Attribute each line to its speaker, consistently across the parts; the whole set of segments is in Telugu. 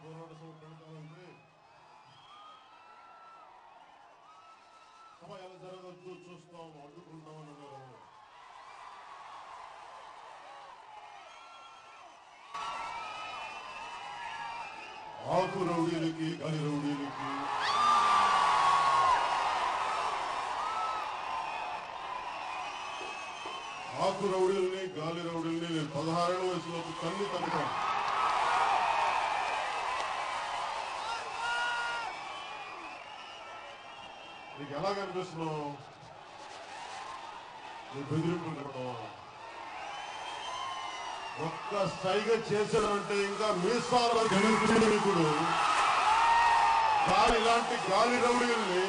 Speaker 1: యువతల పోరాట సభ పెడతామంటే సభ ఎలా జరగద్దు చూస్తాం అడ్డుకుంటామని అన్నారు ఆకు రౌడీలకి గాలి రౌడీలకి. ఆకు రౌడీల్ని గాలి రౌడీల్ని నేను పదహారేళ్ళ వయసులో తల్లి తగ్గుతాను నీకు ఎలా కనిపిస్తున్నావు? నీ బెదిరింపు ఒక్క సైగ చేశాడంటే ఇంకా మీసాల గణితుడు గాలి ఇలాంటి గాలి రౌడీల్ని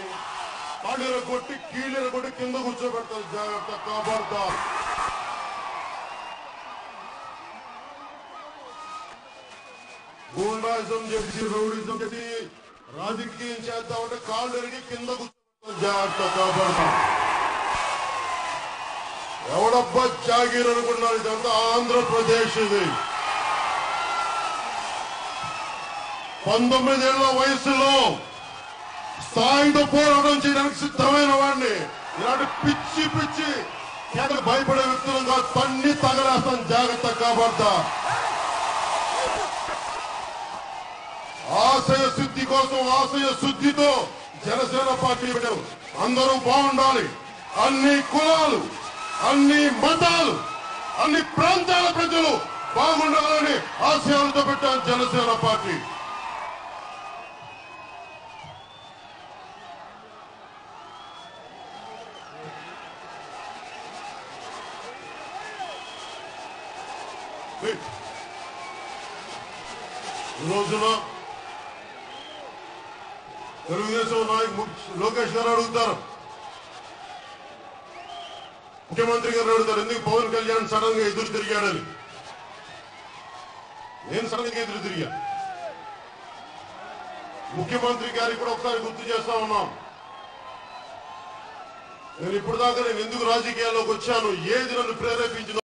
Speaker 1: కాళ్ళీర కొట్టి కీళ్ళీర కొట్టి కింద కూర్చోబెడతారు. జాగ్రత్త కాపాడుతా. గూండాయిజం చేసి రౌడీజం చేసి రాజకీయం చేద్దామంటే కాళ్ళు ఎరిగి కింద కూర్చో జాగ్రత్త కాపాడుతా ఎవడబ్బా జాగీర్ అనుకున్నారు ఇదంతా ఆంధ్రప్రదేశ్ ఇది. పంతొమ్మిదేళ్ళ వయసులో సాయుధ పోరాటం చేయడానికి సిద్ధమైన వాడిని. ఇలాంటి పిచ్చి పిచ్చి కేటకు భయపడే వ్యక్తులుగా తన్ని తగలేస్తాను. జాగ్రత్త కాపాడతా. ఆశయ శుద్ధి కోసం ఆశయ శుద్ధితో జనసేన పార్టీ పెట్టారు. అందరూ బాగుండాలి. అన్ని కులాలు అన్ని మతాలు అన్ని ప్రాంతాల ప్రజలు బాగుండాలని ఆశయాలతో పెట్టాం జనసేన పార్టీ. రోజున తెలుగుదేశం నాయకు లోకేష్ గారు అడుగుతారు. ముఖ్యమంత్రి గారు అడుగుతారు ఎందుకు పవన్ కళ్యాణ్ సడన్గా ఎదురు తిరిగాడని? నేను సడన్గా ఎదురు తిరిగా. ముఖ్యమంత్రి గారికి కూడా ఒకసారి గుర్తు చేస్తా ఉన్నాం. నేను ఇప్పుడు దాకా నేను ఎందుకు రాజకీయాల్లోకి వచ్చాను? ఏది నన్ను ప్రేరేపించిన